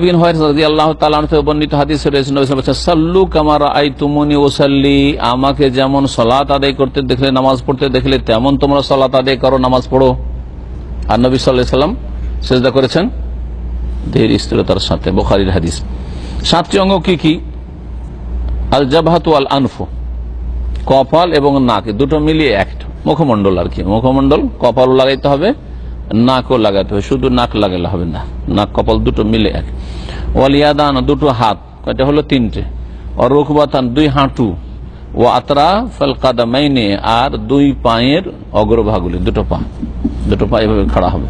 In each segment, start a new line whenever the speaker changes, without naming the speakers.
আনহু থেকে বর্ণিত হাদিসে রয়েছে, নবী ওয়াসাল্লাম সাল্লু কামা রাআইতুমুনি আমাকে যেমন সালাত আদায় করতে দেখলে, নামাজ পড়তে দেখলে, তেমন তোমরা সালাত আদায় করো, নামাজ পড়ো। আর নবী আলাইহি সাল্লাম সেজদা করেছেন, ধীর স্থিরতার সাথে, বুখারীর হাদিস। সাতটি অঙ্গ কি কি? আল জাবহাতু আল আনফু কপাল এবং নাক, দুটো মিলিয়ে একটা মুখমন্ডল আর কি মুখমন্ডল কপালও লাগাইতে হবে নাকও লাগাতে হবে, শুধু নাক লাগালে হবে না, নাক কপাল দুটো মিলে এক। ওয়ালিয়াদান দুটো হাত, কয়টা হলো তিনটে। ও রুকবাতান দুই হাঁটু ও আতরা ফল কাদামাইনে, আর দুই পায়ের অগ্রভাগুলি, দুটো পা। দুটো পা এভাবে খাড়া হবে।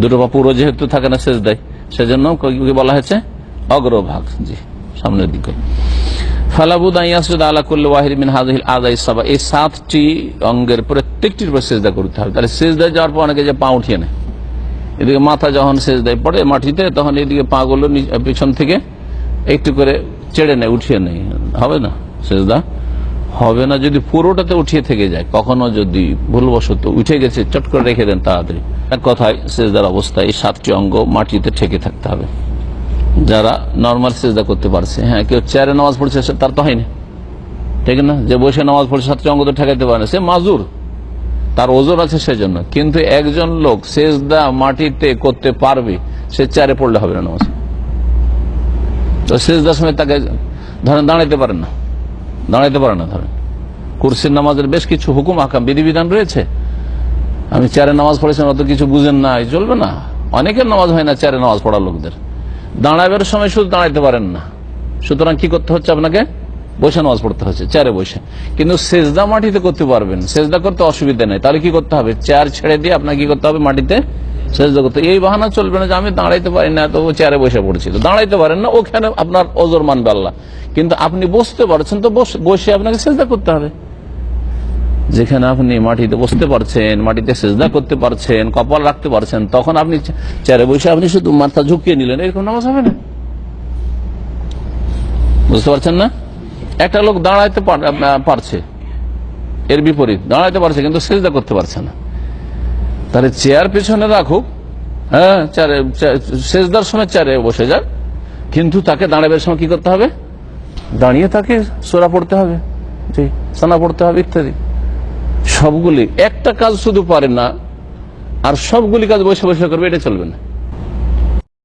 দুটো পা পুরো যেহেতু থাকে না শেষ দেয় সেজন্য বলা হয়েছে? অগ্রভাগ, জি, সামনের দিকে। এই সাতটি অঙ্গের প্রত্যেকটির উপর সেজদা করতে হবে। তাহলে সেজদা যাওয়ার পর অনেকে যে পা উঠিয়ে নেয়। এদিকে মাথা যখন সেজদায় পড়ে মাটিতে তখন এদিকে পা গুলো পিছন থেকে একটু করে চেড়ে নেয়, উঠিয়ে নেয়। হবে না, সেজদা? হবে না, যদি পুরোটাতে উঠিয়ে থেকে যায়, কখনো যদি ভুলবশত উঠে গেছে, চট করে রেখে দেন তাড়াতাড়ি। এক কথায়, সেজদার অবস্থায় সাতটি অঙ্গ মাটিতে ঠেকে থাকতে হবে। যারা নর্মাল সেজদা করতে পারছে হ্যাঁ কেউ চেয়ারে নামাজ পড়ছে তার তো হয়নি। ঠিক না? যে বসে নামাজ পড়ছে, সাতটি অঙ্গ তো ঠেকাইতে পারে না। সে মাজুর। তার ওজোর আছে সেজন্য। কিন্তু একজন লোক সেজদা মাটিতে করতে পারবে, সে চেয়ারে পড়লে হবে না নামাজ। তো সেজদার সময় তাকে ধরেন দাঁড়াইতে পারেন না। দাঁড়াইতে পারে না, ধরেন। কুরসির নামাজের বেশ কিছু হুকুম, আকাম, বিধিবিধান রয়েছে। আমি চেয়ারে নামাজ পড়েছেন অত কিছু বুঝেন না চলবে না। অনেকের নামাজ হয় না চেয়ারে নামাজ পড়া লোকদের। দাঁড়াবের সময় শুধু দাঁড়াইতে পারেন না। সুতরাং কি করতে হচ্ছে আপনাকে? বসে নামাজ পড়তে হচ্ছে চেয়ারে বসে। কিন্তু সেজদা মাটিতে করতে পারবেন, সেজদা করতে অসুবিধা নেই। তাহলে কি করতে হবে? চেয়ার ছেড়ে দিয়ে আপনাকে কি করতে হবে? মাটিতে সেজদা করতে এই বাহানা চলবে না যে আমি দাঁড়াইতে পারি না তো চেয়ারে বসে পড়ছি। তো দাঁড়াইতে পারেন না, ওখানে আপনার ওজোর মানবে আল্লাহ। কিন্তু আপনি বসতে পারছেন, তো বসে- আপনাকে সেজদা করতে হবে। যেখানে আপনি মাটিতে বসতে পারছেন, মাটিতে সেজদা করতে পারছেন, কপাল রাখতে পারছেন, তখন আপনি চেয়ারে বসে আপনি শুধু মাথা ঝুঁকিয়ে নিলেন, এরকম নামাজ হবে না। বুঝতে পারছেন না? একটা লোক দাঁড়াইতে পার- পারছে। এর বিপরীত, দাঁড়াইতে পারছে কিন্তু সেজদা করতে পারছে না। তাহলে চেয়ার পেছনে রাখুক হ্যাঁ চেয়ারে, চে- সেজদার সময় চেয়ারে বসে যাক, কিন্তু তাকে দাঁড়াবার সময় কি করতে হবে? দাঁড়িয়ে তাকে সোরা পড়তে হবে, জি, সানা পড়তে হবে, ইত্যাদি। সবগুলি, একটা কাজ শুধু পারে না, আর সবগুলি কাজ বসে বসে করবে, এটা চলবে না।